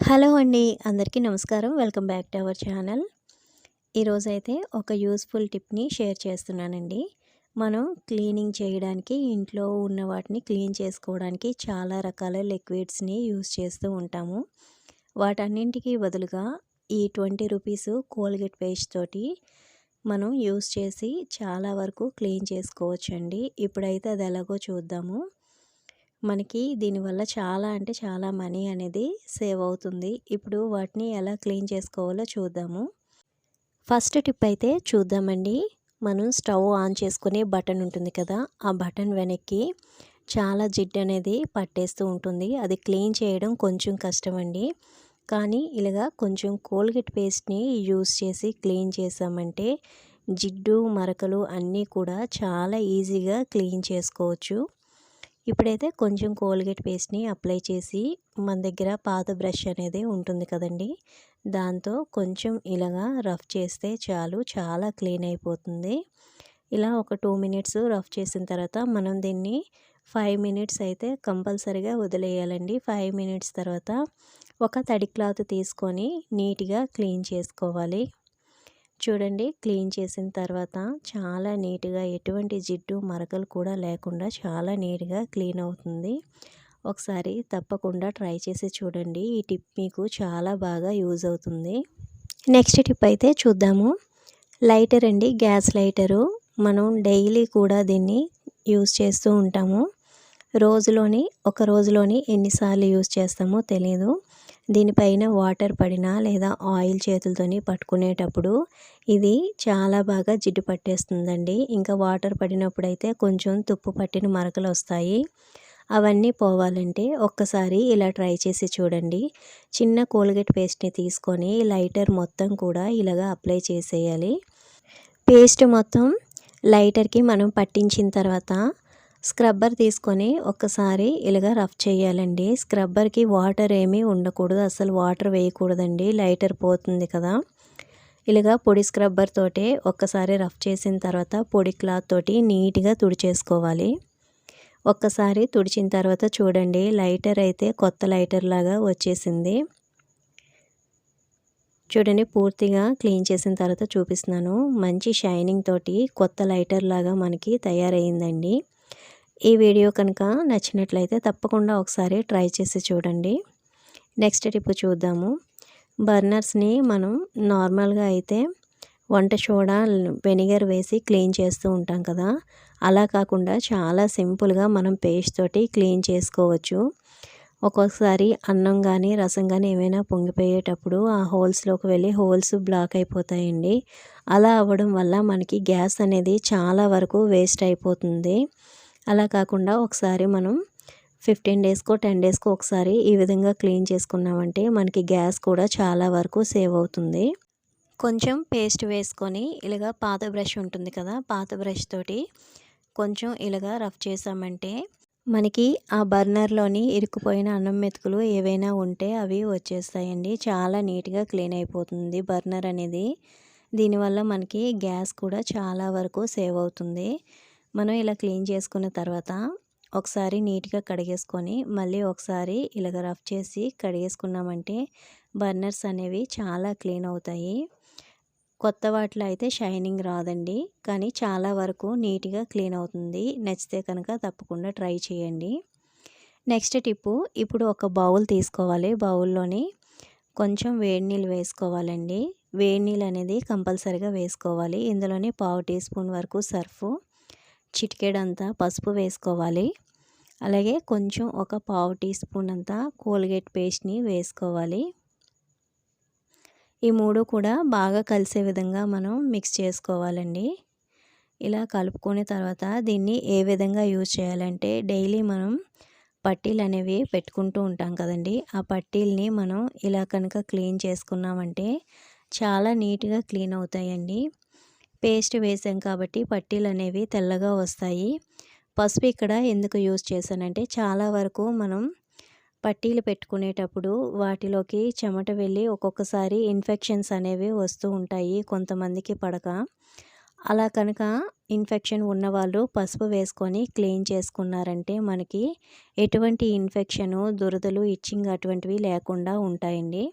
Hello అండి అందరికీ నమస్కారం. Welcome back to our channel. ఈరోజైతే ఒక యూస్ఫుల్ టిప్ని షేర్ చేస్తున్నానండి. మనం క్లీనింగ్ చేయడానికి ఇంట్లో ఉన్న వాటిని క్లీన్ చేసుకోవడానికి చాలా రకాల లిక్విడ్స్ని యూస్ చేస్తూ ఉంటాము. వాటన్నింటికి బదులుగా ఈ ట్వంటీ రూపీస్ కోల్గేట్ పేస్ట్ తోటి మనం యూస్ చేసి చాలా వరకు క్లీన్ చేసుకోవచ్చండి. ఇప్పుడైతే అది ఎలాగో చూద్దాము. మనకి దీనివల్ల చాలా అంటే చాలా మనీ అనేది సేవ్ అవుతుంది. ఇప్పుడు వాటిని ఎలా క్లీన్ చేసుకోవాలో చూద్దాము. ఫస్ట్ టిప్ అయితే చూద్దామండి. మనం స్టవ్ ఆన్ చేసుకునే బటన్ ఉంటుంది కదా ఆ బటన్ వెనక్కి చాలా జిడ్డు అనేది పట్టేస్తూ ఉంటుంది. అది క్లీన్ చేయడం కొంచెం కష్టమండి. కానీ ఇలాగా కొంచెం కోల్గేట్ పేస్ట్ని యూస్ చేసి క్లీన్ చేసామంటే జిడ్డు మరకలు అన్నీ కూడా చాలా ఈజీగా క్లీన్ చేసుకోవచ్చు. ఇప్పుడైతే కొంచెం కోల్గేట్ పేస్ట్ని అప్లై చేసి మన దగ్గర పాత బ్రష్ అనేది ఉంటుంది కదండి. దాంతో కొంచెం ఇలాగా రఫ్ చేస్తే చాలు చాలా క్లీన్ అయిపోతుంది. ఇలా ఒక టూ మినిట్స్ రఫ్ చేసిన తర్వాత మనం దీన్ని ఫైవ్ మినిట్స్ అయితే కంపల్సరిగా వదిలేయాలండి. ఫైవ్ మినిట్స్ తర్వాత ఒక తడి క్లాత్ తీసుకొని నీట్గా క్లీన్ చేసుకోవాలి. చూడండి క్లీన్ చేసిన తర్వాత చాలా నీట్గా ఎటువంటి జిడ్డు మరకలు కూడా లేకుండా చాలా నీట్గా క్లీన్ అవుతుంది. ఒకసారి తప్పకుండా ట్రై చేసి చూడండి. ఈ టిప్ మీకు చాలా బాగా యూజ్ అవుతుంది. నెక్స్ట్ టిప్ అయితే చూద్దాము. లైటర్ అండి గ్యాస్ లైటరు. మనం డైలీ కూడా దీన్ని యూజ్ చేస్తూ ఉంటాము. రోజులోని ఒక రోజులోని ఎన్నిసార్లు యూజ్ చేస్తామో తెలియదు దీనిపైన వాటర్ పడినా లేదా ఆయిల్ చేతులతోని పట్టుకునేటప్పుడు ఇది చాలా బాగా జిడ్డు పట్టేస్తుందండి. ఇంకా వాటర్ పడినప్పుడు అయితే కొంచెం తుప్పు పట్టిన మరకలు వస్తాయి. అవన్నీ పోవాలంటే ఒక్కసారి ఇలా ట్రై చేసి చూడండి. చిన్న కోల్గేట్ పేస్ట్ని తీసుకొని లైటర్ మొత్తం కూడా ఇలాగా అప్లై చేసేయాలి. పేస్ట్ మొత్తం లైటర్కి మనం పట్టించిన తర్వాత స్క్రబ్బర్ తీసుకొని ఒక్కసారి ఇలాగ రఫ్ చేయాలండి. స్క్రబ్బర్కి వాటర్ ఏమీ ఉండకూడదు. అసలు వాటర్ వేయకూడదండి. లైటర్ పోతుంది కదా. ఇలాగా పొడి స్క్రబ్బర్ తోటే ఒక్కసారి రఫ్ చేసిన తర్వాత పొడి క్లాత్ తోటి నీట్గా తుడిచేసుకోవాలి. ఒక్కసారి తుడిచిన తర్వాత చూడండి లైటర్ అయితే కొత్త లైటర్ లాగా వచ్చేసింది. చూడండి పూర్తిగా క్లీన్ చేసిన తర్వాత చూపిస్తున్నాను. మంచి షైనింగ్ తోటి కొత్త లైటర్ లాగా మనకి తయారైందండి ఈ వీడియో కనుక నచ్చినట్లయితే తప్పకుండా ఒకసారి ట్రై చేసి చూడండి. నెక్స్ట్ టిప్ చూద్దాము. బర్నర్స్ని మనం నార్మల్గా అయితే వంట సోడా వెనిగర్ వేసి క్లీన్ చేస్తూ ఉంటాం కదా. అలా కాకుండా చాలా సింపుల్గా మనం పేస్ట్ తోటి క్లీన్ చేసుకోవచ్చు. ఒక్కొక్కసారి అన్నం కానీ రసం కానీ ఏమైనా పొంగిపోయేటప్పుడు ఆ హోల్స్లోకి వెళ్ళి హోల్స్ బ్లాక్ అయిపోతాయండి. అలా అవ్వడం వల్ల మనకి గ్యాస్ అనేది చాలా వరకు వేస్ట్ అయిపోతుంది. అలా కాకుండా ఒకసారి మనం ఫిఫ్టీన్ డేస్కో టెన్ డేస్కో ఒకసారి ఈ విధంగా క్లీన్ చేసుకున్నామంటే మనకి గ్యాస్ కూడా చాలా వరకు సేవ్ అవుతుంది. కొంచెం పేస్ట్ వేసుకొని ఇలాగా పాత బ్రష్ ఉంటుంది కదా పాత బ్రష్ తోటి కొంచెం ఇలాగా రఫ్ చేసామంటే మనకి ఆ బర్నర్లోని ఇరుక్కుపోయిన అన్నం మెతుకులు ఏవైనా ఉంటే అవి వచ్చేస్తాయండి. చాలా నీట్గా క్లీన్ అయిపోతుంది బర్నర్ అనేది. దీనివల్ల మనకి గ్యాస్ కూడా చాలా వరకు సేవ్ అవుతుంది. మనం ఇలా క్లీన్ చేసుకున్న తర్వాత ఒకసారి నీట్గా కడిగేసుకొని మళ్ళీ ఒకసారి ఇలాగ రఫ్ చేసి కడిగేసుకున్నామంటే బర్నర్స్ అనేవి చాలా క్లీన్ అవుతాయి. కొత్త వాటిలో అయితే షైనింగ్ రాదండి. కానీ చాలా వరకు నీట్గా క్లీన్ అవుతుంది. నచ్చితే కనుక తప్పకుండా ట్రై చేయండి. నెక్స్ట్ టిప్పు ఇప్పుడు ఒక బౌల్ తీసుకోవాలి. బౌల్లోని కొంచెం వేడి నీళ్ళు వేసుకోవాలండి. వేడి నీళ్ళు అనేది కంపల్సరిగా వేసుకోవాలి. ఇందులోనే పావు టీ స్పూన్ వరకు సర్ఫ్ చిటికెడంతా పసుపు వేసుకోవాలి. అలాగే కొంచెం ఒక పావు టీ స్పూన్ అంతా కోల్గేట్ పేస్ట్ని వేసుకోవాలి. ఈ మూడు కూడా బాగా కలిసే విధంగా మనం మిక్స్ చేసుకోవాలండి. ఇలా కలుపుకునే తర్వాత దీన్ని ఏ విధంగా యూజ్ చేయాలంటే డైలీ మనం పట్టీలు అనేవి పెట్టుకుంటూ ఉంటాం కదండి. ఆ పట్టీల్ని మనం ఇలా కనుక క్లీన్ చేసుకున్నామంటే చాలా నీట్గా క్లీన్ అవుతాయండి. పేస్ట్ వేసాం కాబట్టి పట్టీలు అనేవి తెల్లగా వస్తాయి. పసుపు ఇక్కడ ఎందుకు యూజ్ చేశానంటే చాలా వరకు మనం పట్టీలు పెట్టుకునేటప్పుడు వాటిలోకి చెమట వెళ్ళి ఒక్కొక్కసారి ఇన్ఫెక్షన్స్ అనేవి వస్తూ ఉంటాయి కొంతమందికి పడక. అలా కనుక ఇన్ఫెక్షన్ ఉన్నవాళ్ళు పసుపు వేసుకొని క్లీన్ చేసుకున్నారంటే మనకి ఎటువంటి ఇన్ఫెక్షను దురదలు ఇచ్చింగ్ అటువంటివి లేకుండా ఉంటాయండి.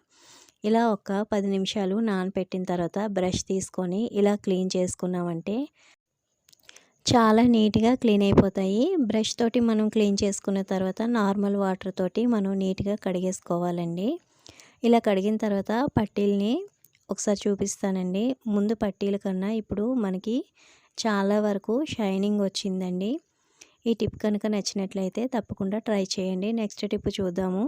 ఇలా ఒక పది నిమిషాలు నానపెట్టిన తర్వాత బ్రష్ తీసుకొని ఇలా క్లీన్ చేసుకున్నామంటే చాలా నీట్గా క్లీన్ అయిపోతాయి. బ్రష్ తోటి మనం క్లీన్ చేసుకున్న తర్వాత నార్మల్ వాటర్ తోటి మనం నీట్గా కడిగేసుకోవాలండి. ఇలా కడిగిన తర్వాత పట్టీల్ని ఒకసారి చూపిస్తానండి. ముందు పట్టీల కన్నా ఇప్పుడు మనకి చాలా వరకు షైనింగ్ వచ్చిందండి. ఈ టిప్ కనుక నచ్చినట్లయితే తప్పకుండా ట్రై చేయండి. నెక్స్ట్ టిప్ చూద్దాము.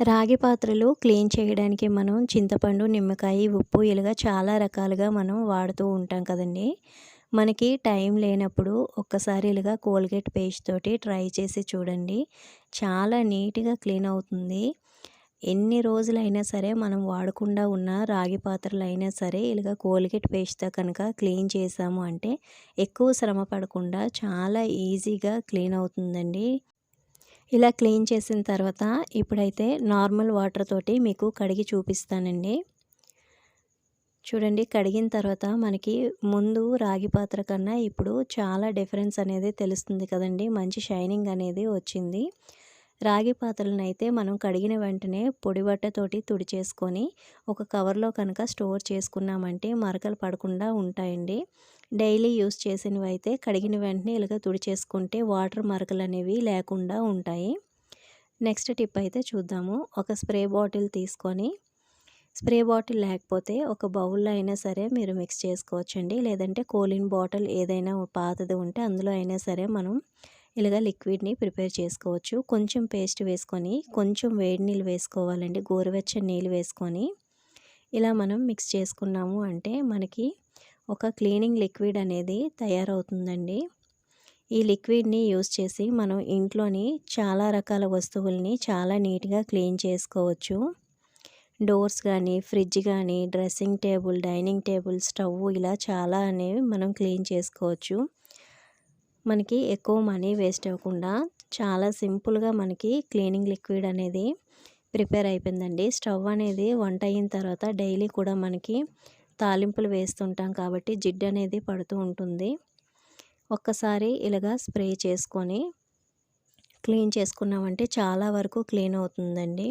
రాగి పాత్రలు క్లీన్ చేయడానికి మనం చింతపండు నిమ్మకాయ ఉప్పు ఇలాగా చాలా రకాలుగా మనం వాడుతూ ఉంటాం కదండి. మనకి టైం లేనప్పుడు ఒక్కసారి ఇలాగా కోల్గేట్ పేస్ట్ తోటి ట్రై చేసి చూడండి. చాలా నీట్గా క్లీన్ అవుతుంది. ఎన్ని రోజులైనా సరే మనం వాడకుండా ఉన్న రాగి పాత్రలు అయినా సరే ఇలాగ కోల్గేట్ పేస్ట్తో కనుక క్లీన్ చేసాము అంటే ఎక్కువ శ్రమ పడకుండా చాలా ఈజీగా క్లీన్ అవుతుందండి. ఇలా క్లీన్ చేసిన తర్వాత ఇప్పుడైతే నార్మల్ వాటర్ తోటి మీకు కడిగి చూపిస్తానండి. చూడండి కడిగిన తర్వాత మనకి ముందు రాగి పాత్ర కన్నా ఇప్పుడు చాలా డిఫరెన్స్ అనేది తెలుస్తుంది కదండి. మంచి షైనింగ్ అనేది వచ్చింది. రాగి పాత్రలను అయితే మనం కడిగిన వెంటనే పొడి బట్టతోటి తుడిచేసుకొని ఒక కవర్లో కనుక స్టోర్ చేసుకున్నామంటే మరకలు పడకుండా ఉంటాయండి. డైలీ యూస్ చేసినవి అయితే కడిగిన వెంటనే ఇలాగ తుడిచేసుకుంటే వాటర్ మరకలు అనేవి లేకుండా ఉంటాయి. నెక్స్ట్ టిప్ అయితే చూద్దాము. ఒక స్ప్రే బాటిల్ తీసుకొని స్ప్రే బాటిల్ లేకపోతే ఒక బౌల్లో అయినా సరే మీరు మిక్స్ చేసుకోవచ్చండి. లేదంటే కోలిన్ బాటిల్ ఏదైనా పాతది ఉంటే అందులో అయినా సరే మనం ఇలాగ లిక్విడ్ని ప్రిపేర్ చేసుకోవచ్చు. కొంచెం పేస్ట్ వేసుకొని కొంచెం వేడి నీళ్ళు వేసుకోవాలండి. గోరువెచ్చని నీళ్ళు వేసుకొని ఇలా మనం మిక్స్ చేసుకున్నాము అంటే మనకి ఒక క్లీనింగ్ లిక్విడ్ అనేది తయారవుతుందండి. ఈ లిక్విడ్ని యూస్ చేసి మనం ఇంట్లోని చాలా రకాల వస్తువుల్ని చాలా నీట్గా క్లీన్ చేసుకోవచ్చు. డోర్స్ కానీ ఫ్రిడ్జ్ కానీ dressing table dining table stove ఇలా చాలా అనేవి మనం క్లీన్ చేసుకోవచ్చు. మనకి ఎక్కువ మనీ వేస్ట్ అవ్వకుండా చాలా సింపుల్గా మనకి క్లీనింగ్ లిక్విడ్ అనేది ప్రిపేర్ అయిపోయిందండి. స్టవ్ అనేది వంట అయిన తర్వాత డైలీ కూడా మనకి తాలింపులు వేస్తుంటాం కాబట్టి జిడ్డు అనేది పడుతూ ఉంటుంది. ఒక్కసారి ఇలాగా స్ప్రే చేసుకొని క్లీన్ చేసుకున్నామంటే చాలా వరకు క్లీన్ అవుతుందండి.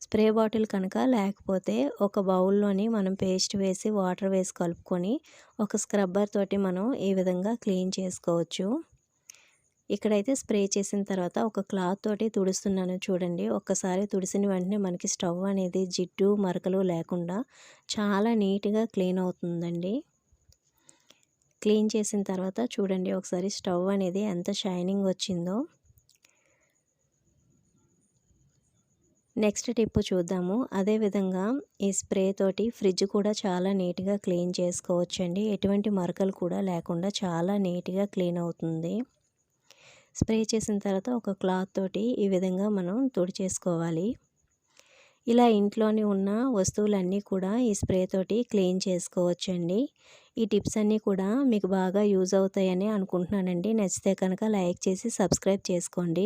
స్ప్రే బాటిల్ కనుక లేకపోతే ఒక బౌల్లోని మనం పేస్ట్ వేసి వాటర్ వేసి కలుపుకొని ఒక స్క్రబ్బర్ తోటి మనం ఈ విధంగా క్లీన్ చేసుకోవచ్చు. ఇక్కడైతే స్ప్రే చేసిన తర్వాత ఒక క్లాత్ తోటి తుడుస్తున్నాను చూడండి. ఒక్కసారి తుడిసిన వెంటనే మనకి స్టవ్ అనేది జిడ్డు మరకలు లేకుండా చాలా నీట్గా క్లీన్ అవుతుందండి. క్లీన్ చేసిన తర్వాత చూడండి ఒకసారి స్టవ్ అనేది ఎంత షైనింగ్ వచ్చిందో. నెక్స్ట్ టిప్ చూద్దాము. అదేవిధంగా ఈ స్ప్రే తోటి ఫ్రిడ్జ్ కూడా చాలా నీట్గా క్లీన్ చేసుకోవచ్చండి. ఎటువంటి మరకలు కూడా లేకుండా చాలా నీట్గా క్లీన్ అవుతుంది. స్ప్రే చేసిన తర్వాత ఒక క్లాత్ తోటి ఈ విధంగా మనం తుడిచేసుకోవాలి. ఇలా ఇంట్లోని ఉన్న వస్తువులన్నీ కూడా ఈ స్ప్రే తోటి క్లీన్ చేసుకోవచ్చండి. ఈ టిప్స్ అన్నీ కూడా మీకు బాగా యూజ్ అవుతాయని అనుకుంటున్నానండి. నచ్చితే కనుక లైక్ చేసి సబ్స్క్రైబ్ చేసుకోండి.